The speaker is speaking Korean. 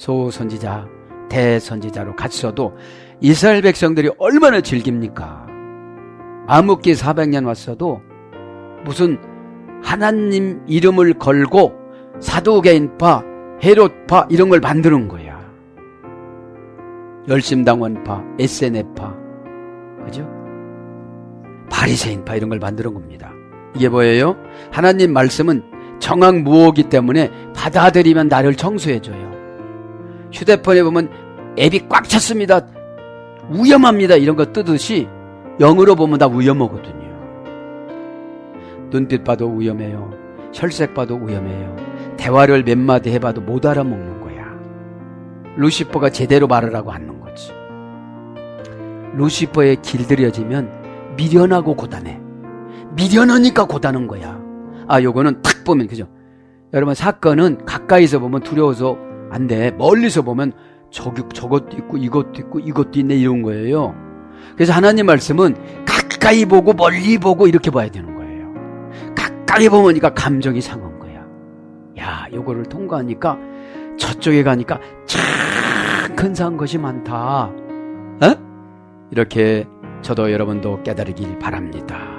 소선지자, 대선지자로 갇혀도 이스라엘 백성들이 얼마나 즐깁니까? 암흑기 400년 왔어도 무슨 하나님 이름을 걸고 사두개인파, 헤롯파 이런 걸 만드는 거야. 열심당원파, SNF파, 그죠? 바리새인파 이런 걸 만드는 겁니다. 이게 뭐예요? 하나님 말씀은 정황무호기 때문에 받아들이면 나를 청소해줘요. 휴대폰에 보면 앱이 꽉 찼습니다. 위험합니다. 이런 거 뜨듯이 영으로 보면 다 위험하거든요. 눈빛 봐도 위험해요. 혈색 봐도 위험해요. 대화를 몇 마디 해봐도 못 알아먹는 거야. 루시퍼가 제대로 말하라고 하는 거지. 루시퍼에 길들여지면 미련하고 고단해. 미련하니까 고단한 거야. 아, 요거는 탁 보면, 그죠? 여러분, 사건은 가까이서 보면 두려워서 안 돼. 멀리서 보면 저기, 저것도 있고, 이것도 있고, 이것도 있네, 이런 거예요. 그래서 하나님 말씀은 가까이 보고, 멀리 보고, 이렇게 봐야 되는 거예요. 가까이 보니까 감정이 상한 거야. 야, 요거를 통과하니까 저쪽에 가니까 참 근사한 것이 많다. 어? 이렇게 저도 여러분도 깨달으길 바랍니다.